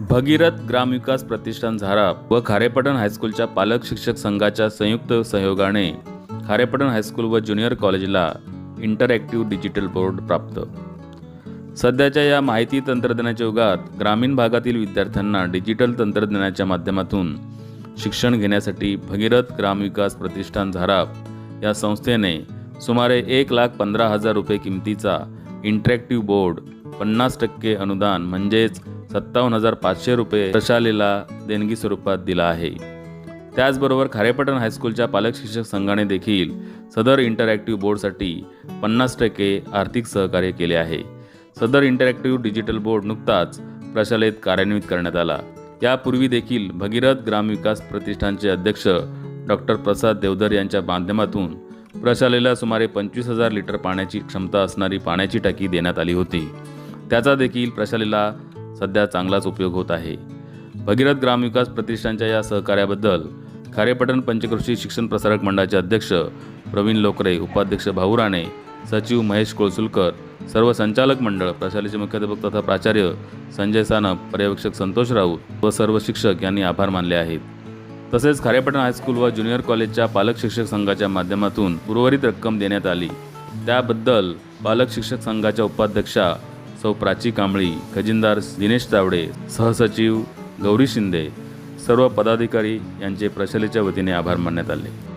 भगीरथ ग्रामविकास प्रतिष्ठान झाराप व खारेपटण हायस्कूलच्या पालक शिक्षक संघाच्या संयुक्त सहयोगाने खारेपटण हायस्कूल व ज्युनियर कॉलेजला इंटरॅक्टिव्ह डिजिटल बोर्ड प्राप्त. सध्याच्या या माहिती तंत्रज्ञानाच्या युगात ग्रामीण भागातील विद्यार्थ्यांना डिजिटल तंत्रज्ञानाच्या माध्यमातून शिक्षण घेण्यासाठी भगीरथ ग्रामविकास प्रतिष्ठान झाराप या संस्थेने सुमारे एक लाख पंधरा हजार रुपये किमतीचा इंटरॅक्टिव्ह बोर्ड पन्नास टक्के अनुदान म्हणजेच सत्तावन्न हजार पाचशे रुपये प्रशालेला देणगी स्वरूपात दिला आहे. त्याचबरोबर खारेपटण हायस्कूलच्या पालक शिक्षक संघाने देखील सदर इंटरॅक्टिव्ह बोर्डसाठी पन्नास टक्के आर्थिक सहकार्य केले आहे. सदर इंटरॅक्टिव्ह डिजिटल बोर्ड नुकताच प्रशालेत कार्यान्वित करण्यात आला. यापूर्वी देखील भगीरथ ग्रामविकास प्रतिष्ठानचे अध्यक्ष डॉक्टर प्रसाद देवधर यांच्या माध्यमातून प्रशालेला सुमारे पंचवीस हजार लिटर पाण्याची क्षमता असणारी पाण्याची टाकी देण्यात आली होती. त्याचा देखील प्रशालेला सध्या चांगलाच उपयोग होत आहे. भगीरथ ग्रामविकास प्रतिष्ठानच्या या सहकार्याबद्दल खारेपटण पंचकृषी शिक्षण प्रसारक मंडळाचे अध्यक्ष प्रवीण लोकरे उपाध्यक्ष भाऊ राणे सचिव महेश कोळसुलकर सर्व संचालक मंडळ प्रशालेचे मुख्याध्यापक तथा प्राचार्य संजय सानप पर्यवेक्षक संतोष राऊत व सर्व शिक्षक यांनी आभार मानले आहेत. तसेच खारेपटण हायस्कूल व ज्युनियर कॉलेजच्या पालक शिक्षक संघाच्या माध्यमातून उर्वरित रक्कम देण्यात आली. त्याबद्दल पालक शिक्षक संघाच्या उपाध्यक्षा सौ प्राची कांबळी खजिनदार दिनेश तावडे सहसचिव गौरी शिंदे सर्व पदाधिकारी यांचे प्रशालेच्या वतीने आभार मानण्यात आले.